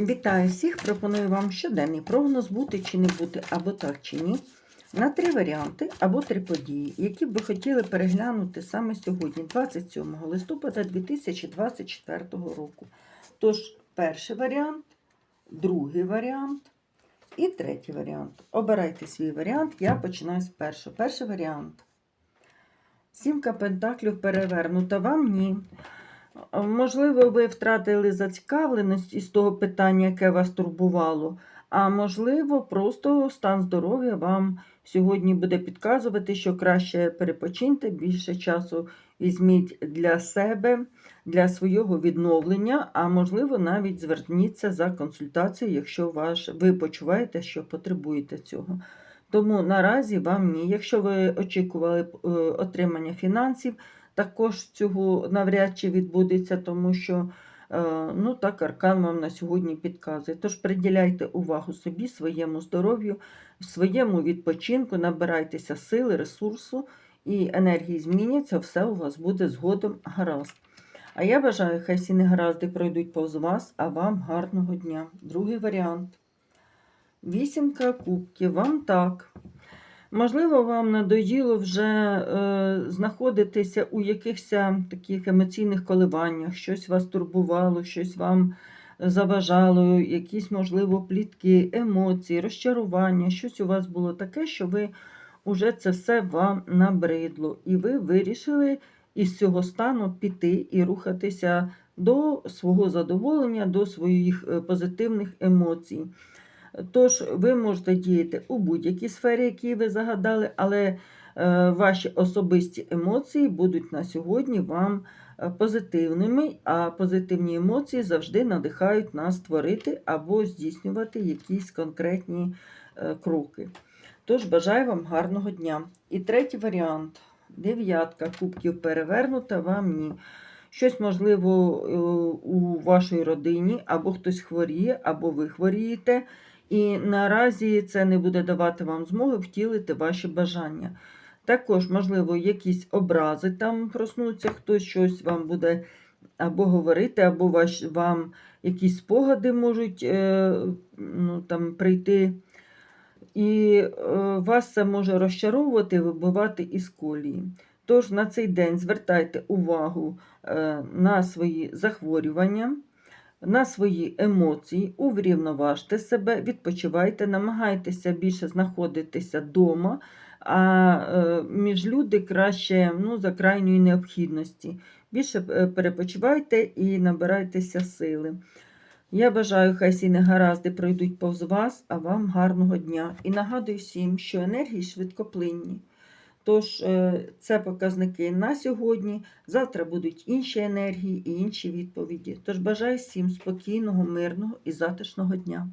Вітаю всіх! Пропоную вам щоденний прогноз бути чи не бути, або так чи ні, на три варіанти або три події, які б ви хотіли переглянути саме сьогодні, 27 листопада 2024 року. Тож, перший варіант, другий варіант і третій варіант. Обирайте свій варіант, я починаю з першого. Перший варіант. Сімка пентаклів перевернута вам ні. Можливо, ви втратили зацікавленість із того питання, яке вас турбувало. А можливо, просто стан здоров'я вам сьогодні буде підказувати, що краще перепочиньте, більше часу візьміть для себе, для свого відновлення, а можливо, навіть зверніться за консультацією, якщо ваш, ви почуваєте, що потребуєте цього. Тому наразі вам ні. Якщо ви очікували е, отримання фінансів, також цього навряд чи відбудеться, тому що е, ну, так аркан вам на сьогодні підказує. Тож приділяйте увагу собі, своєму здоров'ю, своєму відпочинку, набирайтеся сили, ресурсу і енергії зміняться, все у вас буде згодом гаразд. А я бажаю, хай всі негаразди пройдуть повз вас, а вам гарного дня. Другий варіант. Вісімка кубків, вам так. Можливо, вам надоїло вже е, знаходитися у якихось таких емоційних коливаннях, щось вас турбувало, щось вам заважало, якісь, можливо, плітки, емоції, розчарування, щось у вас було таке, що ви вже це все вам набридло. І ви вирішили із цього стану піти і рухатися до свого задоволення, до своїх е, позитивних емоцій. Тож, ви можете діяти у будь-якій сфері, які ви загадали, але е, ваші особисті емоції будуть на сьогодні вам е, позитивними, а позитивні емоції завжди надихають нас творити або здійснювати якісь конкретні е, кроки. Тож, бажаю вам гарного дня. І третій варіант: дев'ятка кубків перевернута, вам ні. Щось, можливо, у вашій родині, або хтось хворіє, або ви хворієте. І наразі це не буде давати вам змоги втілити ваші бажання. Також, можливо, якісь образи там проснуться, хтось щось вам буде або говорити, або ваш, вам якісь спогади можуть е, ну, там, прийти. І е, вас це може розчаровувати, вибивати із колії. Тож на цей день звертайте увагу е, на свої захворювання на свої емоції, уврівноважте себе, відпочивайте, намагайтеся більше знаходитися вдома, а е, між люди краще ну, за крайньої необхідності. Більше е, перепочивайте і набирайтеся сили. Я бажаю, хай всі негаразди пройдуть повз вас, а вам гарного дня. І нагадую всім, що енергії швидкоплинні. Тож, е, це показники на сьогодні. Завтра будуть інші енергії і інші відповіді. Тож бажаю всім спокійного, мирного і затишного дня.